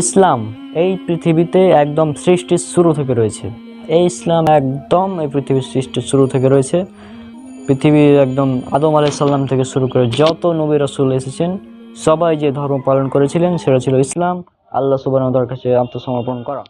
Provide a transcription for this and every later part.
ইসলাম এই পৃথিবীতে একদম সৃষ্টির শুরু থেকে রয়েছে। এই ইসলাম একদম এই পৃথিবীর সৃষ্টির শুরু থেকে রয়েছে। পৃথিবীর একদম আদম আলাইসাল্লাম থেকে শুরু করে যত নবী রসুল এসেছেন, সবাই যে ধর্ম পালন করেছিলেন সেটা ছিল ইসলাম। আল্লাহ সুবাহ কাছে আত্মসমর্পণ করা।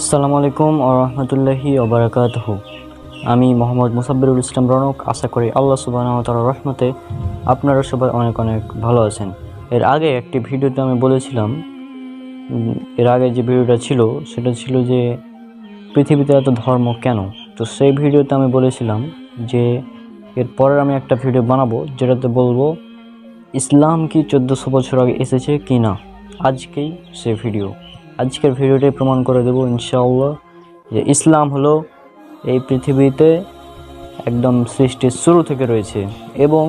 আসসালামু আলাইকুম রহমতুল্লাহি ওবরাকাতহ আমি মোহাম্মদ মুসাব্বিরুল ইসলাম রনক, আশা করি আল্লাহ সুবাহ তালার রহমতে আপনারা সবাই অনেক অনেক ভালো আছেন। এর আগে একটি ভিডিওতে আমি বলেছিলাম এর আগে যে ভিডিওটা ছিল, সেটা ছিল যে পৃথিবীতে এত ধর্ম কেন? তো সেই ভিডিওতে আমি বলেছিলাম যে এরপরে আমি একটা ভিডিও বানাবো যেটাতে বলব, ইসলাম কি চোদ্দোশো বছর আগে এসেছে কি না আজকেই সে ভিডিও। আজকের ভিডিওটি প্রমাণ করে দেবো ইনশাআল্লাহ যে ইসলাম হলো এই পৃথিবীতে একদম সৃষ্টির শুরু থেকে রয়েছে এবং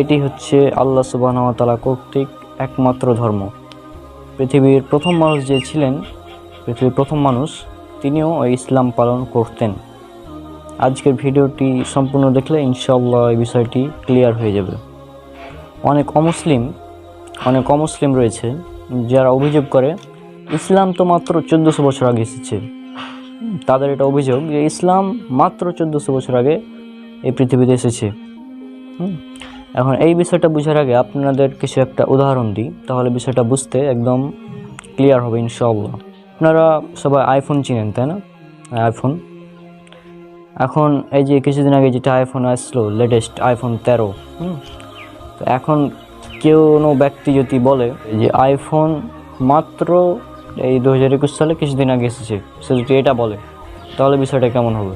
এটি হচ্ছে আল্লাহ সুবাহতালা কর্তৃক একমাত্র ধর্ম। পৃথিবীর প্রথম মানুষ যে ছিলেন, পৃথিবীর প্রথম মানুষ, তিনিও ইসলাম পালন করতেন। আজকের ভিডিওটি সম্পূর্ণ দেখলে ইনশাআল্লাহ এই বিষয়টি ক্লিয়ার হয়ে যাবে। অনেক অমুসলিম অনেক অমুসলিম রয়েছে যারা অভিযোগ করে ইসলাম তো মাত্র চোদ্দোশো বছর আগে এসেছে। তাদের এটা অভিযোগ যে ইসলাম মাত্র চোদ্দোশো বছর আগে এই পৃথিবীতে এসেছে। এখন এই বিষয়টা বোঝার আগে আপনাদের কিছু একটা উদাহরণ দিই, তাহলে বিষয়টা বুঝতে একদম ক্লিয়ার হবে ইনশাআল্লাহ। আপনারা সবাই আইফোন চিনেন, তাই না? আইফোন এখন এই যে কিছুদিন আগে যেটা আইফোন আসলো লেটেস্ট আইফোন তেরো তো এখন কেউ কোনো ব্যক্তি যদি বলে যে আইফোন মাত্র এই দু হাজার একুশ সালে কিছুদিন আগে এসেছে। সে যদি এটা বলে। তাহলে বিষয়টা কেমন হবে?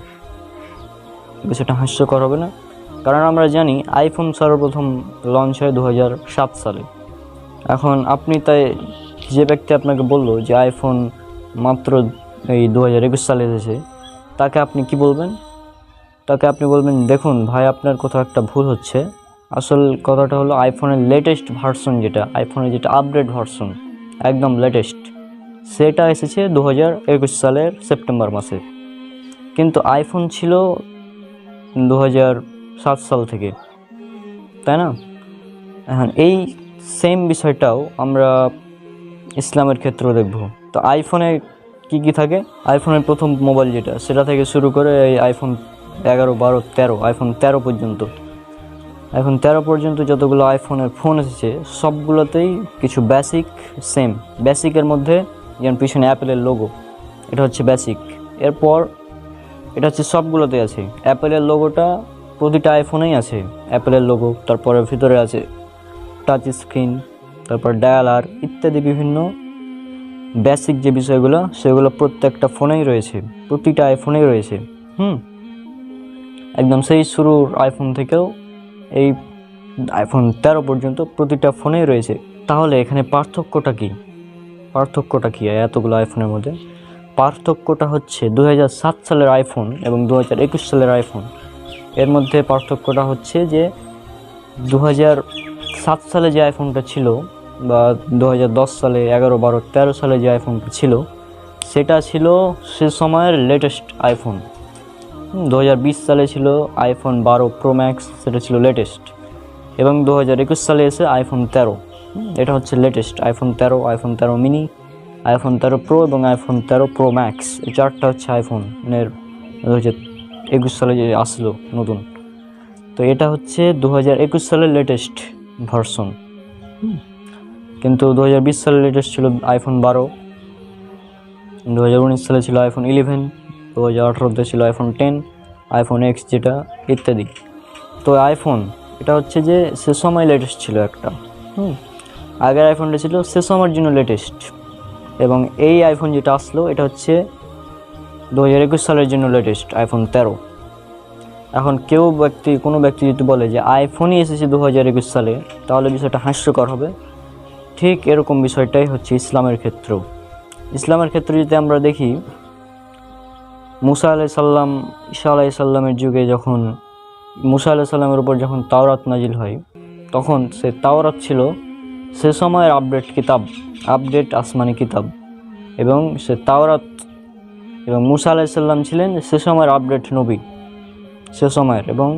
বিষয়টা হাস্যকর হবে না? কারণ আমরা জানি আইফোন সর্বপ্রথম লঞ্চ হয় দু সাত সালে। এখন আপনি তাই যে ব্যক্তি আপনাকে বলল যে আইফোন মাত্র এই দু হাজার একুশ সালে এসেছে, তাকে আপনি কি বলবেন? তাকে আপনি বলবেন, দেখুন ভাই, আপনার কোথাও একটা ভুল হচ্ছে। আসল কথাটা হলো আইফোনের লেটেস্ট ভার্সন যেটা আইফোনের যেটা আপডেট ভার্সন একদম লেটেস্ট সেটা এসেছে দু হাজার একুশ সালের সেপ্টেম্বর মাসে। কিন্তু আইফোন ছিল দু হাজার সাত সাল থেকে, তাই না? এখন এই সেম বিষয়টাও আমরা ইসলামের ক্ষেত্রেও দেখব। তো আইফোনে কি কি থাকে? আইফোনের প্রথম মোবাইল যেটা, সেটা থেকে শুরু করে এই আইফোন এগারো, বারো, তেরো, আইফোন তেরো পর্যন্ত। এখন তেরো পর্যন্ত যতগুলো আইফোনের ফোন এসেছে, সবগুলোতেই কিছু বেসিক সেম বেসিকের মধ্যে যেমন পিছনে অ্যাপেলের লোগো এটা হচ্ছে বেসিক এরপর এটা হচ্ছে সবগুলোতে আছে। অ্যাপেলের লোগোটা প্রতিটা আইফোনেই আছে, অ্যাপেলের লোগো তারপরে ভিতরে আছে টাচ স্ক্রিন তারপর ডায়ালার ইত্যাদি বিভিন্ন বেসিক যে বিষয়গুলো, সেগুলো প্রত্যেকটা ফোনেই রয়েছে, প্রতিটা আইফোনেই রয়েছে। হুম, একদম সেই শুরুর আইফোন থেকেও এই আইফোন তেরো পর্যন্ত প্রতিটা ফোনেই রয়েছে। তাহলে এখানে পার্থক্যটা কি? পার্থক্যটা কী এতগুলো আইফোনের মধ্যে? পার্থক্যটা হচ্ছে দু সালের আইফোন এবং দু হাজার একুশ সালের আইফোন এর মধ্যে পার্থক্যটা হচ্ছে যে দু সালে যে আইফোনটা ছিল বা দু সালে এগারো, বারো, তেরো সালে যে আইফোনটা ছিল, সেটা ছিল সে সময়ের লেটেস্ট আইফোন দু হাজার বিশ সালে ছিল আইফোন বারো প্রো ম্যাক্স সেটা ছিল লেটেস্ট এবং দু হাজার একুশ সালে এসে আইফোন তেরো। এটা হচ্ছে লেটেস্ট আইফোন তেরো আইফোন তেরো মিনি আইফোন তেরো প্রো এবং আইফোন তেরো প্রো ম্যাক্স এই চারটা হচ্ছে আইফোনের দু হাজার একুশ সালে যে আসলো নতুন। তো এটা হচ্ছে দু হাজার একুশ সালের লেটেস্ট ভার্সন কিন্তু দু হাজার বিশ সালের লেটেস্ট ছিল আইফোন বারো দু হাজার উনিশ সালে ছিল আইফোন ইলেভেন দু হাজার আঠারোতে ছিল আইফোন টেন আইফোন এক্স যেটা ইত্যাদি। তো আইফোন এটা হচ্ছে যে সে সময় লেটেস্ট ছিল একটা। হুম আগের আইফোনটা ছিল সে সময়ের জন্য লেটেস্ট এবং এই আইফোন যেটা আসলো, এটা হচ্ছে দু হাজার একুশ সালের জন্য লেটেস্ট আইফোন তেরো। এখন কেউ ব্যক্তি, কোনো ব্যক্তি যদি বলে যে আইফোনই এসেছে দু হাজার একুশ সালে, তাহলে বিষয়টা হাস্যকর হবে। ঠিক এরকম বিষয়টাই হচ্ছে ইসলামের ক্ষেত্রেও। ইসলামের ক্ষেত্রে যদি আমরা দেখি, মুসা আলাই সাল্লাম ঈশা আলাই সাল্লামের যুগে যখন, মুসা আলাই সাল্লামের উপর যখন তাওরাত নাজিল হয়, তখন সে তাওরাত ছিল সে সময়ের আপডেট কিতাব আপডেট আসমানি কিতাব এবং সে তাওরাত এবং মুসা আলাইসাল্লাম ছিলেন সে সময়ের আপডেট নবী, সে সময়ের এবং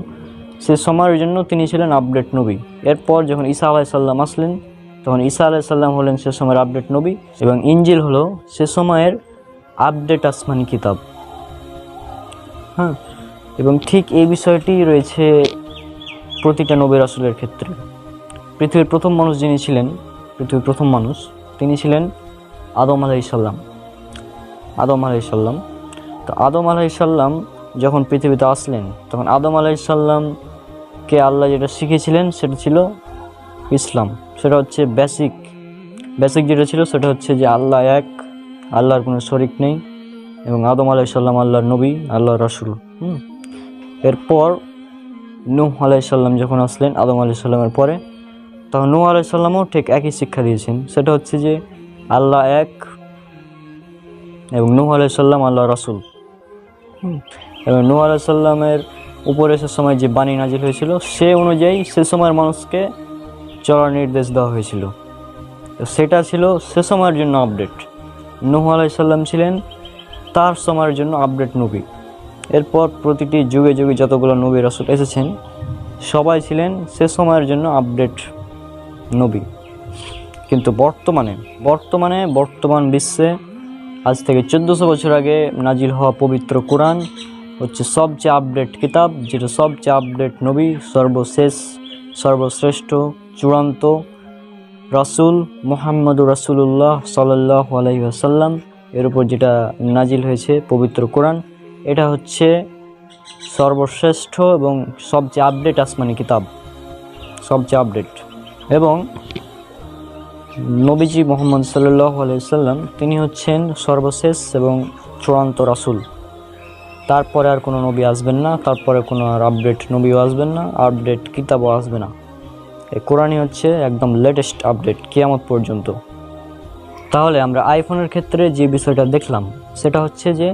সে সময়ের জন্য তিনি ছিলেন আপডেট নবী। এরপর যখন ঈসা আলাইসাল্লাম আসলেন, তখন ঈসা আলাইসাল্লাম হলেন সে সময়ের আপডেট নবী এবং ইঞ্জিল হলো সে সময়ের আপডেট আসমানি কিতাব। হ্যাঁ এবং ঠিক এই বিষয়টি রয়েছে প্রতিটা নবী রাসুলের ক্ষেত্রে। পৃথিবীর প্রথম মানুষ যিনি ছিলেন, পৃথিবীর প্রথম মানুষ, তিনি ছিলেন আদম আলাইসাল্লাম আদম আলাইসাল্লাম তো আদম আলাইসাল্লাম যখন পৃথিবীতে আসলেন, তখন আদম আলাইসাল্লামকে আল্লাহ যেটা শিখেছিলেন সেটা ছিল ইসলাম। সেটা হচ্ছে বেসিক বেসিক যেটা ছিল সেটা হচ্ছে যে আল্লাহ এক, আল্লাহর কোনো শরিক নেই এবং আদম আলাইসাল্লাম আল্লাহর নবী, আল্লাহর রাসুল। হুম। এরপর নূহ আলাইসাল্লাম যখন আসলেন, আদম আলাইসাল্লামের পরে তখন নূহ আলাইসাল্লামও ঠিক একই শিক্ষা দিয়েছেন। সেটা হচ্ছে যে আল্লাহ এক এবং নূহ আলাইসাল্লাম আল্লাহ রসুল। এবং নূহ আলাইসাল্লামের উপরে সে সময় যে বাণী নাজিল হয়েছিল সে অনুযায়ী সে সময়ের মানুষকে চলার নির্দেশ দেওয়া হয়েছিল। সেটা ছিল সে সময়ের জন্য আপডেট। নূহ আলাইসাল্লাম ছিলেন তার সময়ের জন্য আপডেট নবী। এরপর প্রতিটি যুগে যুগে যতগুলো নবী রসুল এসেছেন সবাই ছিলেন সে সময়ের জন্য আপডেট নবী। কিন্তু বর্তমানে বর্তমানে বর্তমান বিশ্বে আজ থেকে চোদ্দোশো বছর আগে নাজিল হওয়া পবিত্র কোরআন হচ্ছে সবচেয়ে আপডেট কিতাব, যেটা সবচেয়ে আপডেট নবী, সর্বশেষ, সর্বশ্রেষ্ঠ, চূড়ান্ত রাসুল মোহাম্মদুর রাসুলুল্লাহ সাল্লাহ আলহি আসাল্লাম এর উপর যেটা নাজিল হয়েছে পবিত্র কোরআন, এটা হচ্ছে সর্বশ্রেষ্ঠ এবং সবচেয়ে আপডেট আসমানি কিতাব। সবচেয়ে আপডেট এবং নবীজি মোহাম্মদ আলাইসাল্লাম তিনি হচ্ছেন সর্বশেষ এবং চূড়ান্ত রাসুল। তারপরে আর কোনো নবী আসবেন না, তারপরে কোনো আর আপডেট নবীও আসবেন না আপডেট কিতাবও আসবে না। এই কোরআনই হচ্ছে একদম লেটেস্ট আপডেট কিয়ামত পর্যন্ত। তাহলে আমরা আইফোনের ক্ষেত্রে যে বিষয়টা দেখলাম, সেটা হচ্ছে যে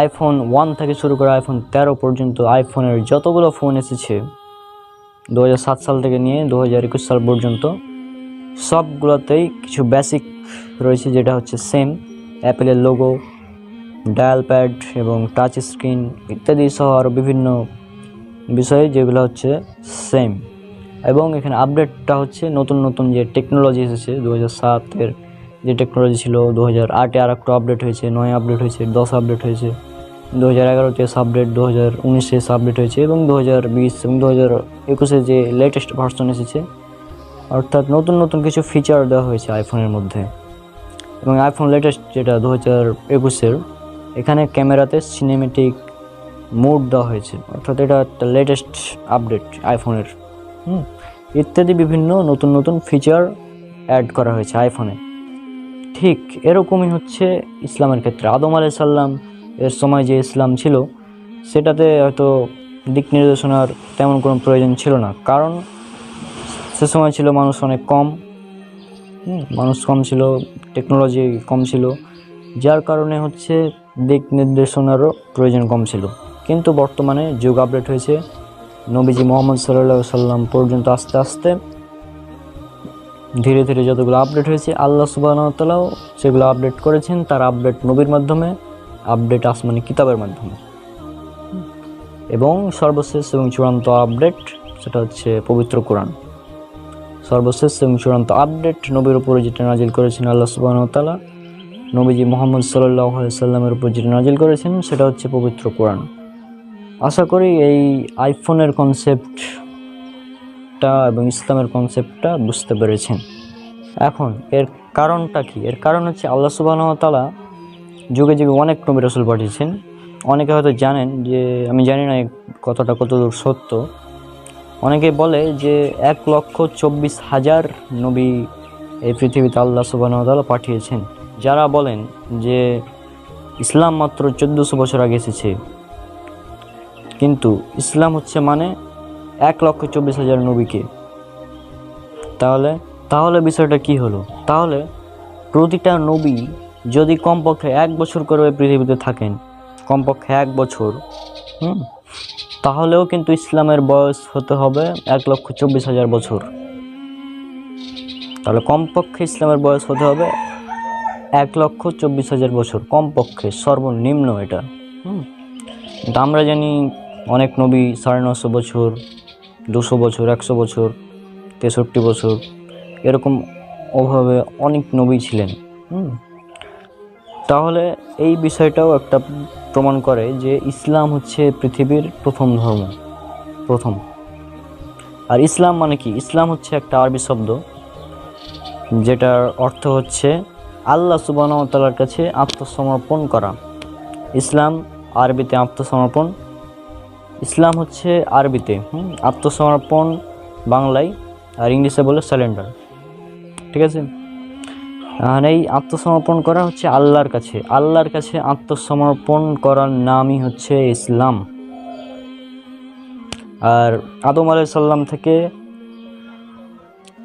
আইফোন ওয়ান থেকে শুরু করে আইফোন তেরো পর্যন্ত আইফোনের যতগুলো ফোন এসেছে দু সাল থেকে নিয়ে দু হাজার একুশ সাল পর্যন্ত সবগুলোতেই কিছু বেসিক রয়েছে, যেটা হচ্ছে সেম অ্যাপেলের লোগো ডায়াল প্যাড এবং টাচ স্ক্রিন ইত্যাদি সহ আরও বিভিন্ন বিষয় যেগুলো হচ্ছে সেম এবং এখানে আপডেটটা হচ্ছে নতুন নতুন যে টেকনোলজি এসেছে, দু সাতের যে টেকনোলজি ছিল, দু হাজার আটে আর একটু আপডেট হয়েছে, নয় আপডেট হয়েছে, দশ আপডেট হয়েছে। দু হাজার এগারোতে এস আপডেট দু হাজার উনিশে এস আপডেট হয়েছে এবং দু হাজার বিশ এবং দু হাজার একুশে যে লেটেস্ট ভার্সন এসেছে, অর্থাৎ নতুন নতুন কিছু ফিচার দেওয়া হয়েছে আইফোনের মধ্যে। এবং আইফোন লেটেস্ট যেটা দু হাজার একুশের, এখানে ক্যামেরাতে সিনেমেটিক মোড দেওয়া হয়েছে। অর্থাৎ এটা একটা লেটেস্ট আপডেট আইফোনের হুম, ইত্যাদি বিভিন্ন নতুন নতুন ফিচার অ্যাড করা হয়েছে আইফোনে ঠিক এরকমই হচ্ছে ইসলামের ক্ষেত্রে। আদম আলাই সাল্লাম এর সময় যে ইসলাম ছিল, সেটাতে হয়তো দিক নির্দেশনার তেমন কোনো প্রয়োজন ছিল না। কারণ সে সময় ছিল মানুষ অনেক কম। মানুষ কম ছিল টেকনোলজি কম ছিল, যার কারণে হচ্ছে দিক নির্দেশনারও প্রয়োজন কম ছিল। কিন্তু বর্তমানে যুগ আপডেট হয়েছে। নবীজি মোহাম্মদ সাল্লাহ সাল্লাম পর্যন্ত আস্তে আস্তে ধীরে ধীরে যতগুলো আপডেট হয়েছে, আল্লাহ সুবাহতালাও সেগুলো আপডেট করেছেন। তার আপডেট নবীর মাধ্যমে আপডেট আসমানি কিতাবের মাধ্যমে। এবং সর্বশেষ এবং চূড়ান্ত আপডেট সেটা হচ্ছে পবিত্র কোরআন। সর্বশেষ এবং চূড়ান্ত আপডেট নবীর উপরে যেটা নাজিল করেছেন আল্লাহ সুবাহতালা নবীজি মোহাম্মদ সাল্লাহ সাল্লামের উপর যেটা নাজিল করেছেন সেটা হচ্ছে পবিত্র কোরআন। আশা করি এই আইফোনের কনসেপ্টটা এবং ইসলামের কনসেপ্টটা বুঝতে পেরেছেন। এখন এর কারণটা কি? এর কারণ হচ্ছে আল্লাহ সুবাহতালা যুগে যুগে অনেক নবী রসুল পাঠিয়েছেন। অনেকে হয়তো জানেন যে, আমি জানি না কথাটা কতদূর সত্য। অনেকে বলে যে, এক লক্ষ চব্বিশ হাজার নবী এই পৃথিবীতে আল্লাহ সুবাহতালা পাঠিয়েছেন। যারা বলেন যে, ইসলাম মাত্র চোদ্দোশো বছর আগে এসেছে। কিন্তু ইসলাম হচ্ছে মানে এক লক্ষ চব্বিশ হাজার নবীকে। তাহলে তাহলে বিষয়টা কি হলো? তাহলে প্রতিটা নবী যদি কমপক্ষে এক বছর করে ওই পৃথিবীতে থাকেন, কমপক্ষে এক বছর, হুম, তাহলেও কিন্তু ইসলামের বয়স হতে হবে এক লক্ষ চব্বিশ হাজার বছর। তাহলে কমপক্ষে ইসলামের বয়স হতে হবে এক লক্ষ চব্বিশ হাজার বছর, কমপক্ষে, সর্বনিম্ন এটা, হুম। আমরা জানি অনেক নবী সাড়ে নশো বছর, দুশো বছর, একশো বছর, তেষট্টি বছর, এরকম ওভাবে অনেক নবী ছিলেন, হুম। তাহলে এই বিষয়টাও একটা প্রমাণ করে যে ইসলাম হচ্ছে পৃথিবীর প্রথম ধর্ম, প্রথম। আর ইসলাম মানে কি? ইসলাম হচ্ছে একটা আরবি শব্দ, যেটার অর্থ হচ্ছে আল্লাহ সুবাহতালার কাছে আত্মসমর্পণ করা। ইসলাম আরবিতে আত্মসমর্পণ, ইসলাম হচ্ছে আরবিতে আত্মসমর্পণ বাংলায়, আর ইংলিশে বলে স্যালেন্ডার ঠিক আছে? আর এই আত্মসমর্পণ করা হচ্ছে আল্লাহর কাছে আল্লাহর কাছে আত্মসমর্পণ করার নামই হচ্ছে ইসলাম আর আদম আলাইসাল্লাম থেকে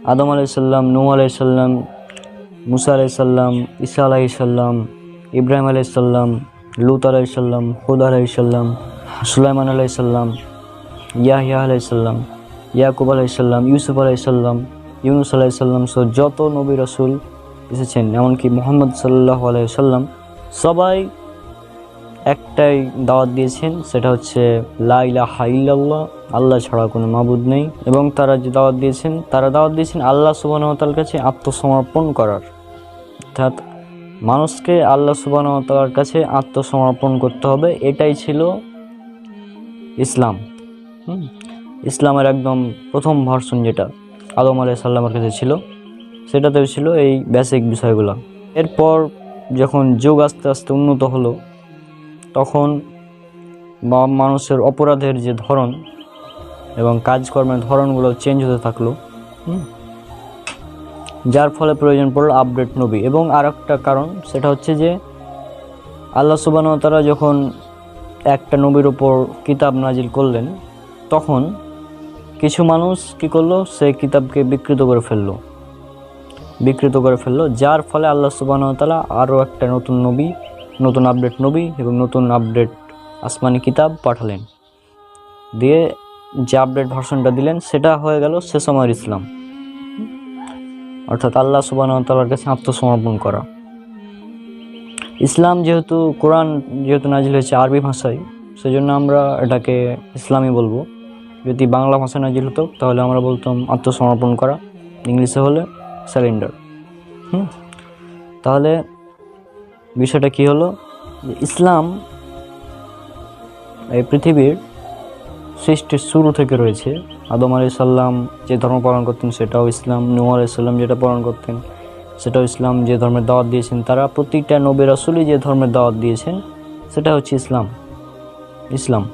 আদম আলাইসাল্লাম নূ আলাইসাল্লাম মুসা আলাইসাল্লাম ঈসা আলাইসাল্লাম ইব্রাহিম আলাইসাল্লাম লুত আলাইসাল্লাম হুদ আলাইসাল্লাম সুলাইমান আলাইসাল্লাম ইয়াহিয়া আলাইসাল্লাম ইয়াকুব আলাইসাল্লাম ইউসুফ আলাইসাল্লাম ইউনুস আলাইসাল্লাম সো যত নবী রসুল এসেছেন, এমনকি মোহাম্মদ সাল্লাহ আলাইসাল্লাম সবাই একটাই দাওয়াত দিয়েছেন, সেটা হচ্ছে লাইলা হাইল্লাহ আল্লাহ ছাড়া কোনো মাবুদ নেই। এবং তারা যে দাওয়াত দিয়েছেন, তারা দাওয়াত দিয়েছেন আল্লাহ সুবাহতাল কাছে আত্মসমর্পণ করার। অর্থাৎ মানুষকে আল্লাহ সুবাহতালার কাছে আত্মসমর্পণ করতে হবে, এটাই ছিল ইসলাম। ইসলামের একদম প্রথম ভার্সন যেটা আদম আলাই সাল্লামের কাছে ছিল। সেটাতেও ছিল এই বেসিক বিষয়গুলো। এরপর যখন যুগ আস্তে আস্তে উন্নত হলো, তখন বা মানুষের অপরাধের যে ধরন এবং কাজকর্মের ধরনগুলো চেঞ্জ হতে থাকল যার ফলে প্রয়োজন পড়ল আপডেট নবী এবং আর একটা কারণ, সেটা হচ্ছে যে আল্লাহ সুবান তারা যখন একটা নবীর ওপর কিতাব নাজিল করলেন, তখন কিছু মানুষ কি করল? সেই কিতাবকে বিকৃত করে ফেলল। বিকৃত করে ফেলল, যার ফলে আল্লাহ সুবাহ তালা আরও একটা নতুন নবী, নতুন আপডেট নবী এবং নতুন আপডেট আসমানি কিতাব পাঠালেন। দিয়ে যে আপডেট ভার্সনটা দিলেন, সেটা হয়ে গেল সে সময়ের ইসলাম। অর্থাৎ আল্লাহ সুবাহ তালার কাছে আত্মসমর্পণ করা। ইসলাম যেহেতু, কোরআন যেহেতু নাজিল হয়েছে আরবি ভাষায়, সেজন্য আমরা এটাকে ইসলামই বলব। যদি বাংলা ভাষায় নাজিল হতো, তাহলে আমরা বলতাম আত্মসমর্পণ করা। ইংলিশে হলে স্যালেন্ডার হুম? তাহলে বিষয়টা কি হলো? ইসলাম এই পৃথিবীর সৃষ্টির শুরু থেকে রয়েছে। আদম আলি সাল্লাম যে ধর্ম পালন করতেন, সেটাও ইসলাম। নূ আলি সাল্লাম যেটা পালন করতেন, সেটাও ইসলাম। যে ধর্মের দাওয়াত দিয়েছেন, তারা প্রতিটা নবী রাসুলই যে ধর্মের দাওয়াত দিয়েছেন, সেটা হচ্ছে ইসলাম। ইসলাম।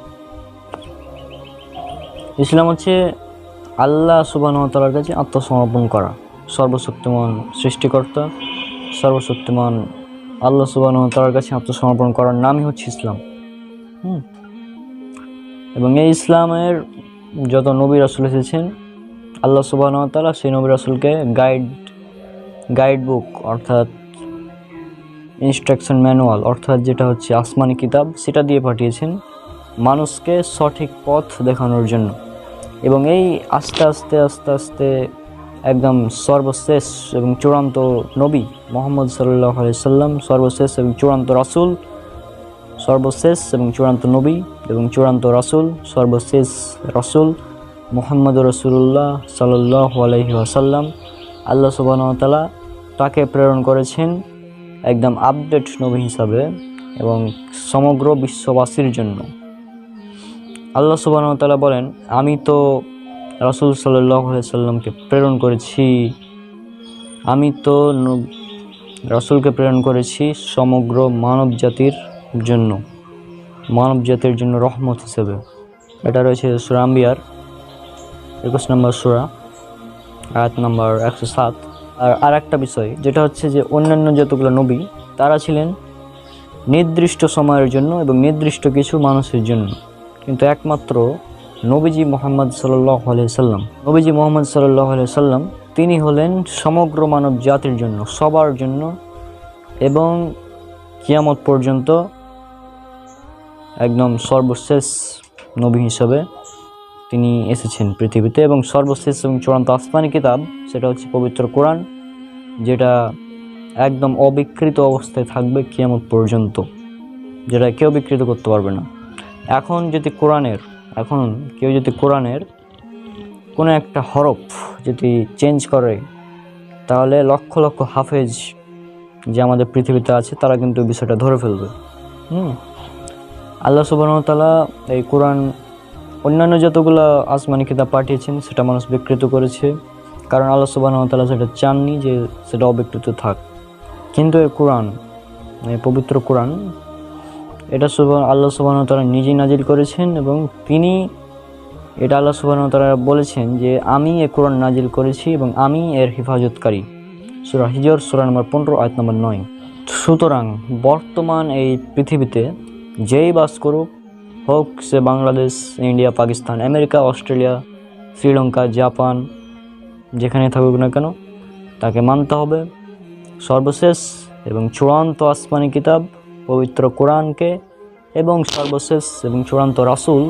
ইসলাম হচ্ছে আল্লাহ সুবাহতালার কাছে আত্মসমর্পণ করা। সর্বশক্তিমান সৃষ্টিকর্তা, সর্বশক্তিমান আল্লাহ সুবাহতালার কাছে আত্মসমর্পণ করার নামই হচ্ছে ইসলাম। হুম। এবং এই ইসলামের যত নবী রাসুল এসেছেন, আল্লাহ সুবাহতালা সেই নবী রাসুলকে গাইড গাইড বুক অর্থাৎ ইনস্ট্রাকশন ম্যানুয়াল অর্থাৎ যেটা হচ্ছে আসমানি কিতাব, সেটা দিয়ে পাঠিয়েছেন মানুষকে সঠিক পথ দেখানোর জন্য। এবং এই আস্তে আস্তে আস্তে আস্তে একদম সর্বশেষ এবং চূড়ান্ত নবী মোহাম্মদ সাল্লাহ সাল্লাম সর্বশেষ এবং চূড়ান্ত রাসুল সর্বশেষ এবং চূড়ান্ত নবী এবং চূড়ান্ত রাসুল সর্বশেষ রাসুল মোহাম্মদ রসুল্লাহ সাল্লাহ আলহি আসাল্লাম আল্লাহ সুবাহতালা তাকে প্রেরণ করেছেন একদম আপডেট নবী হিসাবে এবং সমগ্র বিশ্ববাসীর জন্য। আল্লাহ সুবাহতালা বলেন, আমি তো রাসুল সাল্লামকে প্রেরণ করেছি। আমি তো রাসূলকে প্রেরণ করেছি সমগ্র মানব জাতির জন্য। মানব জাতির জন্য রহমত হিসেবে। এটা রয়েছে সুরা আম্বিয়ার একুশ নম্বর সুরা, আয়াত নম্বর একশো সাত। আর আর একটা বিষয়, যেটা হচ্ছে যে অন্যান্য যতগুলো নবী, তারা ছিলেন নির্দিষ্ট সময়ের জন্য এবং নির্দিষ্ট কিছু মানুষের জন্য। কিন্তু একমাত্র নবীজি মোহাম্মদ সাল্লাহ সাল্লাম। নবীজি মোহাম্মদ সাল্লাহ সাল্লাম, তিনি হলেন সমগ্র মানব জাতির জন্য, সবার জন্য এবং কিয়ামত পর্যন্ত একদম সর্বশেষ নবী হিসাবে তিনি এসেছেন পৃথিবীতে এবং সর্বশেষ এবং চূড়ান্ত আসমানি কিতাব, সেটা হচ্ছে পবিত্র কোরআন, যেটা একদম অবিকৃত অবস্থায় থাকবে কিয়ামত পর্যন্ত, যেটা কেউ বিকৃত করতে পারবে না। এখন যদি কোরআনের এখন কেউ যদি কোরআনের কোনো একটা হরফ যদি চেঞ্জ করে, তাহলে লক্ষ লক্ষ হাফেজ যে আমাদের পৃথিবীতে আছে, তারা কিন্তু বিষয়টা ধরে ফেলবে। হুম? আল্লাহ সুবাহতালা এই কোরআন অন্যান্য যতগুলো আসমানি কিতাব পাঠিয়েছেন, সেটা মানুষ বিকৃত করেছে। কারণ আল্লাহ সুবাহতালা সেটা চাননি যে সেটা অবিকৃত থাক। কিন্তু এই কোরআন, এই পবিত্র কোরআন এটা সুবাহ আল্লাহ সুবাহতালা নিজেই নাজিল করেছেন এবং তিনি এটা আল্লাহ সুবাহতালা বলেছেন যে, আমি এ কোরআন নাজিল করেছি এবং আমি এর হেফাজতকারী। সুরা হিজর, সুরা নম্বর পনেরো, আয়াত নম্বর নয়। সুতরাং বর্তমান এই পৃথিবীতে যেই বাস করুক, হোক সে Bangladesh, India, Pakistan, America, Australia, Sri Lanka, Japan, যেখানে থাকুক না কেন, তাকে মানতে হবে। সর্বশেষ এবং চূড়ান্ত আসমানি কিতাব পবিত্র কোরআনকে এবং সর্বশেষ এবং চূড়ান্ত রাসূল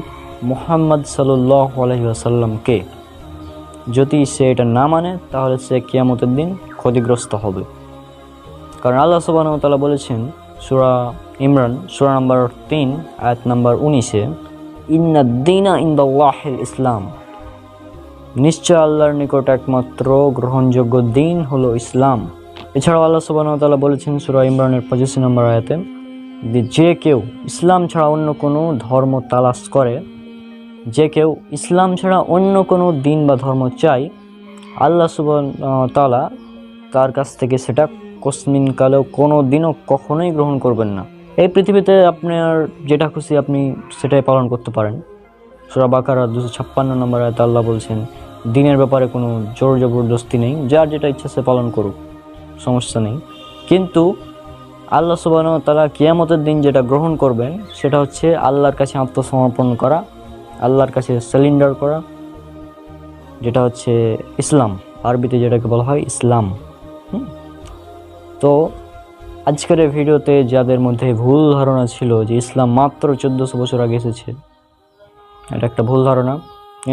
মুহাম্মদ সাল্লাহ আলহিহাসাল্লামকে যদি সে এটা না মানে তাহলে সে কিয়ামতের দিন ক্ষতিগ্রস্ত হবে। কারণ আল্লাহ সুবাহতালা বলেছেন, সুরা ইমরান, সুরা নাম্বার তিন, আয়াত নাম্বার উনিশে ইন্নাদ্দিনা ইন্দাল্লাহিল ইসলাম। নিশ্চয় আল্লাহর নিকট একমাত্র গ্রহণযোগ্য দিন হলো ইসলাম। এছাড়াও আল্লাহ সুবাহতালা বলেছেন, সুরা ইমরানের পঁচাশি নম্বর আয়াতে যে কেউ ইসলাম ছাড়া অন্য কোনো ধর্ম তালাশ করে, যে কেউ ইসলাম ছাড়া অন্য কোনো দিন বা ধর্ম চাই আল্লাহ সুবাহ তালা তার কাছ থেকে সেটা কসমিন কালেও কোনো দিনও কখনোই গ্রহণ করবেন না। এই পৃথিবীতে আপনার যেটা খুশি আপনি সেটাই পালন করতে পারেন। সুরা বাকারা দুশো ছাপ্পান্ন নম্বর আয়তে আল্লাহ বলছেন, দিনের ব্যাপারে কোনো জোর জবরদস্তি নেই, যার যেটা ইচ্ছা সে পালন করুক, সমস্যা নেই। কিন্তু আল্লাহ সুবাহ তারা কিয়ামতের দিন যেটা গ্রহণ করবেন, সেটা হচ্ছে আল্লাহর কাছে আত্মসমর্পণ করা, আল্লাহর কাছে সিলিন্ডার করা, যেটা হচ্ছে ইসলাম, আরবিতে যেটাকে বলা হয় ইসলাম। তো আজকের ভিডিওতে যাদের মধ্যে ভুল ধারণা ছিল যে ইসলাম মাত্র চোদ্দোশো বছর আগে এসেছে, এটা একটা ভুল ধারণা।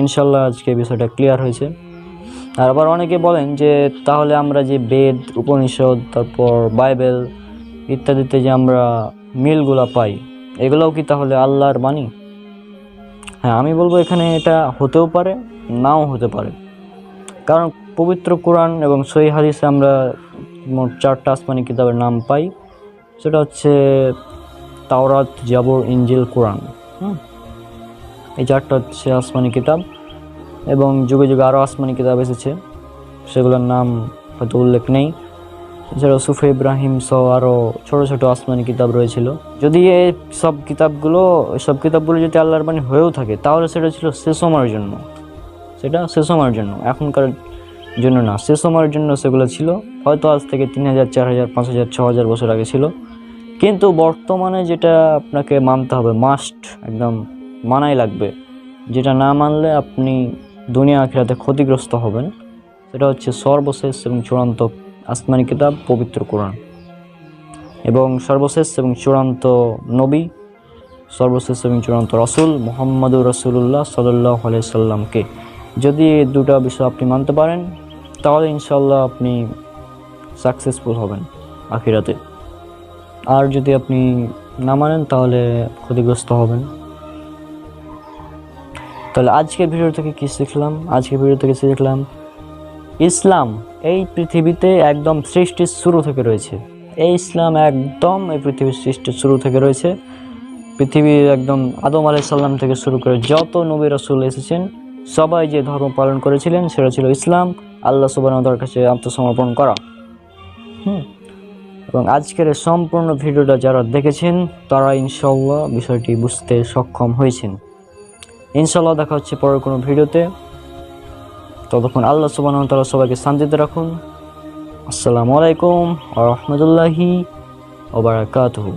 ইনশাল্লাহ আজকে বিষয়টা ক্লিয়ার হয়েছে। আর আবার অনেকে বলেন যে তাহলে আমরা যে বেদ, উপনিষদ, তারপর বাইবেল ইত্যাদিতে যে আমরা মিলগুলা পাই, এগুলোও কি তাহলে আল্লাহর বাণী? হ্যাঁ আমি বলব এখানে এটা হতেও পারে, নাও হতে পারে। কারণ পবিত্র কোরআন এবং সহি হাদিসে আমরা মোট চারটা আসমানি কিতাবের নাম পাই। সেটা হচ্ছে তাওরাত, জাবর ইঞ্জিল কোরআন। হুম? এই চারটা হচ্ছে আসমানি কিতাব এবং যুগে যুগে আরও আসমানি কিতাব এসেছে। সেগুলোর নাম হয়তো উল্লেখ নেই। এছাড়াও সুফে ইব্রাহিম সহ আরও ছোটো ছোটো আসমানি কিতাব রয়েছিল। যদি এই সব কিতাবগুলো সব কিতাবগুলো যদি আল্লাহর বাণী হয়েও থাকে, তাহলে সেটা ছিল সে সময়ের জন্য। সেটা সে সময়ের জন্য, এখনকার জন্য না। সে সময়ের জন্য সেগুলো ছিল, হয়তো আজ থেকে তিন হাজার, চার হাজার, পাঁচ হাজার, ছ হাজার বছর আগে ছিল। কিন্তু বর্তমানে যেটা আপনাকে মানতে হবে মাস্ট একদম মানাই লাগবে, যেটা না মানলে আপনি দুনিয়া আখিরাতে ক্ষতিগ্রস্ত হবেন, সেটা হচ্ছে সর্বশেষ এবং চূড়ান্ত আসমানি কিতাব, পবিত্র কোরআন। এবং সর্বশেষ এবং চূড়ান্ত নবী, সর্বশেষ এবং চূড়ান্ত রসুল মোহাম্মদুর রসুল্লাহ সাল্লাহ সাল্লামকে। যদি এই দুটা বিষয় আপনি মানতে পারেন, তাহলে ইনশাল্লাহ আপনি সাকসেসফুল হবেন আখিরাতে। আর যদি আপনি না মানেন, তাহলে ক্ষতিগ্রস্ত হবেন। তাহলে আজকের ভিডিও থেকে কী শিখলাম? আজকের ভিডিও থেকে শিখলাম, ইসলাম এই পৃথিবীতে একদম সৃষ্টির শুরু থেকে রয়েছে। এই ইসলাম একদম এই পৃথিবীর সৃষ্টির শুরু থেকে রয়েছে। পৃথিবীর একদম আদম আলাইসাল্লাম থেকে শুরু করে যত নবী রসুল এসেছেন, সবাই যে ধর্ম পালন করেছিলেন সেটা ছিল ইসলাম। আল্লাহ সুবাহর কাছে আত্মসমর্পণ করা। হুম। এবং আজকের সম্পূর্ণ ভিডিওটা যারা দেখেছেন, তারা ইনশাল্লাহ বিষয়টি বুঝতে সক্ষম হয়েছেন। ইনশাল্লাহ দেখা হচ্ছে পরের কোনো ভিডিওতে। ততক্ষণ আল্লাহ সুবান তালা সবাইকে শান্তিতে রাখুন। আসসালামু আলাইকুম আ রহমতুল্লাহি ওবরাকাতহু